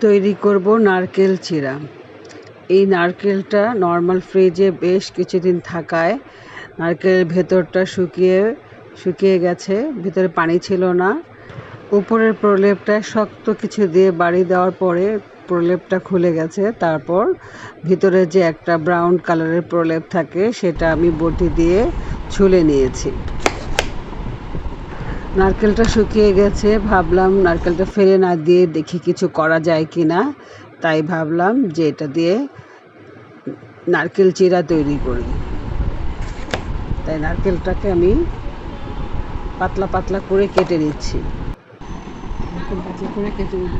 তৈরি করব নারকেল চিরা এই নারকেলটা নর্মাল ফ্রিজে বেশ কিছুদিন থাকায় নারকেলের ভেতরটা শুকিয়ে শুকিয়ে গেছে, ভিতরে পানি ছিল না। উপরের প্রলেপটা শক্ত কিছু দিয়ে বাড়ি দেওয়ার পরে প্রলেপটা খুলে গেছে। তারপর ভিতরে যে একটা ব্রাউন কালারের প্রলেপ থাকে, সেটা আমি বটি দিয়ে ছুলে নিয়েছি। নারকেলটা শুকিয়ে গেছে, ভাবলাম নারকেলটা ফেলে না দিয়ে দেখি কিছু করা যায় কি না তাই ভাবলাম যে এটা দিয়ে নারকেল চিরা তৈরি করি। তাই নারকেলটাকে আমি পাতলা পাতলা করে কেটে নিচ্ছি। পাতলা করে কেটে নিব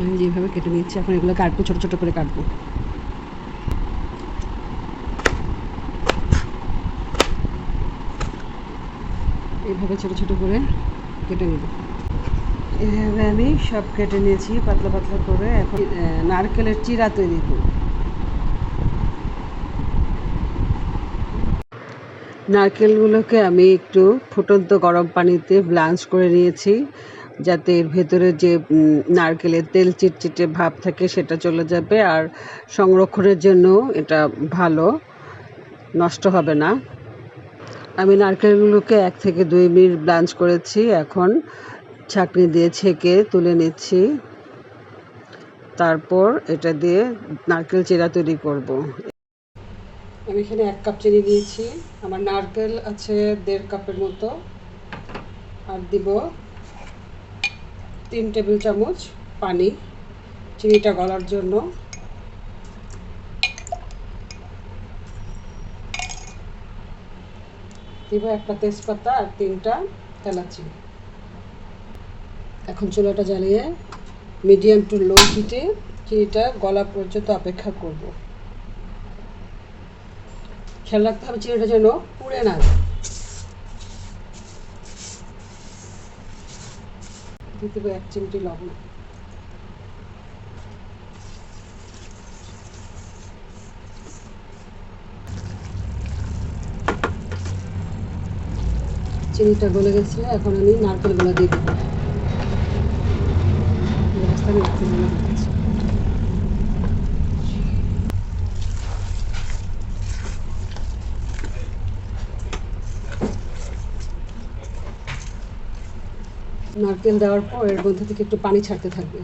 আমি যেভাবে কেটে নিচ্ছি এখন এগুলো কাটবো, ছোটো ছোটো করে কাটবো। এইভাবে ছোটো ছোটো করে কেটে নেব। এইভাবে আমি সব কেটে নিয়েছি, পাতলা পাতলা করে। এখন নারকেলের চিরা তৈরি করব। নারকেলগুলোকে আমি একটু ফুটন্ত গরম পানিতে ব্লাঞ্চ করে নিয়েছি। যাতে এর ভেতরে যে নারকেলের তেল চিটচিটে ভাব থাকে সেটা চলে যাবে আর সংরক্ষণের জন্য এটা ভালো, নষ্ট হবে না। আমি নারকেলগুলোকে এক থেকে দুই মিনিট ব্লাঞ্চ করেছি, এখন ছাঁকনি দিয়ে ছেঁকে তুলে নিচ্ছি। তারপর এটা দিয়ে নারকেল চিরা তৈরি করব। আমি এখানে এক কাপ চিনি দিয়েছি। আমার নারকেল আছে দেড় কাপের মতো। আর দিব তিন টেবিল চামচ পানি, চিনিটা গলার জন্য। দিব একটা তেজপাতা আর তিনটা এলাচি। এখন চুলাটা জ্বালিয়ে মিডিয়াম টু লো হিটে চিনিটা গলা পর্যন্ত অপেক্ষা করব। খেয়াল রাখতে হবে চিনিটা যেন পুড়ে না যায়। দিয়ে দেবো এক চিমটি লবণ চিনিটা গলে গেছে এখন আমি নারকেলগুলো দিয়ে দেবো। নারকেল নারকেলগুলো দিয়ে দিচ্ছি। নারকেল দেওয়ার পর এর মধ্যে থেকে একটু পানি ছাড়তে থাকবে।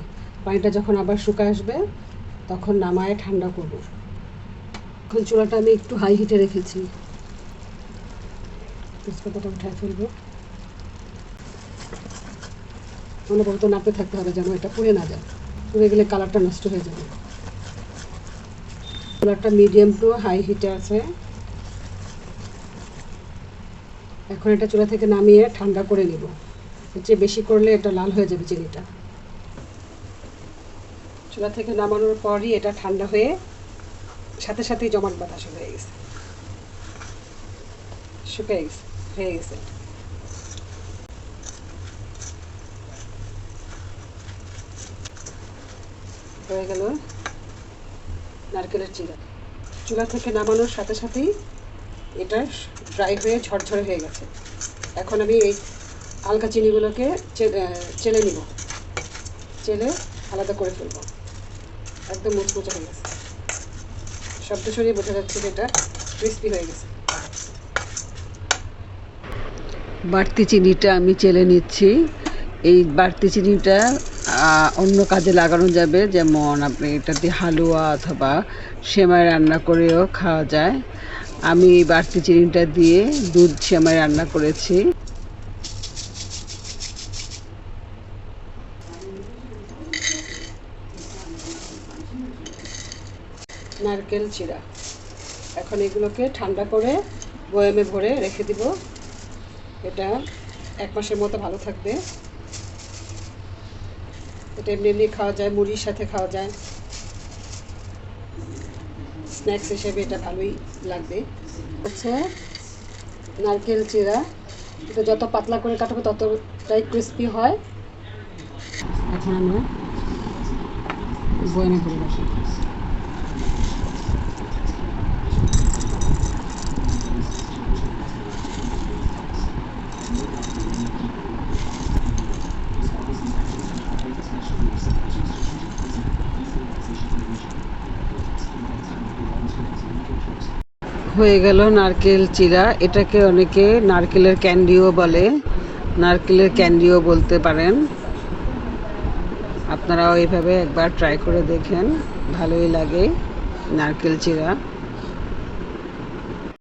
পানিটা যখন আবার শুকা আসবে, তখন নামায় ঠান্ডা করব। এখন চুলাটা আমি একটু হাই হিটে রেখেছি। তেজপাতাটা উঠায় ফেলব। অনবরত নাড়তে থাকতে হবে যেন এটা পুড়ে না যায়। পুড়ে গেলে কালারটা নষ্ট হয়ে যাবে। চুলাটা মিডিয়াম টু হাই হিটে আছে। এখন এটা চুলা থেকে নামিয়ে ঠান্ডা করে নিব। চেয়ে বেশি করলে এটা লাল হয়ে যাবে চিনিটা। চুলা থেকে নামানোর পরই এটা ঠান্ডা হয়ে সাথে সাথেই জমাট বাতাস হয়ে গেছে। শুকিয়ে গেছে, হয়ে গেছে। হয়ে গেল নারকেলের চিরা। চুলা থেকে নামানোর সাথে সাথেই এটা ড্রাই হয়ে ঝরঝরে হয়ে গেছে। এখন আমি এই হালকা চিনিগুলোকে চেলে নিব। চেলে আলাদা করে ফেলব। একদম মুচমুচে হয়ে গেছে। শব্দ শুনিয়ে বোঝা যাচ্ছে যে এটা ক্রিস্পি হয়ে গেছে। বাড়তি চিনিটা আমি চেলে নিচ্ছি। এই বাড়তি চিনিটা অন্য কাজে লাগানো যাবে। যেমন আপনি এটা দিয়ে হালুয়া অথবা সেমাই রান্না করেও খাওয়া যায়। আমি এই বাড়তি চিনিটা দিয়ে দুধ সেমাই রান্না করেছি। নারকেল চিরা এখন এগুলোকে ঠান্ডা করে বয়ামে ভরে রেখে দিব। এটা এক মাসের মতো ভালো থাকবে। এটা এমনি এমনি খাওয়া যায়, মুড়ির সাথে খাওয়া যায়। স্ন্যাক্স হিসেবে এটা ভালোই লাগবে। হচ্ছে নারকেল চিরা এটা যত পাতলা করে কাটাবো ততটাই ক্রিস্পি হয়। এখন আমরা বয়ামে ভরে রাখি। হয়ে গেল নারকেল চিরা। এটাকে অনেকে নারকেলের ক্যান্ডিও বলে। নারকেলের ক্যান্ডিও বলতে পারেন। আপনারাও এইভাবে একবার ট্রাই করে দেখেন। ভালোই লাগে নারকেল চিরা।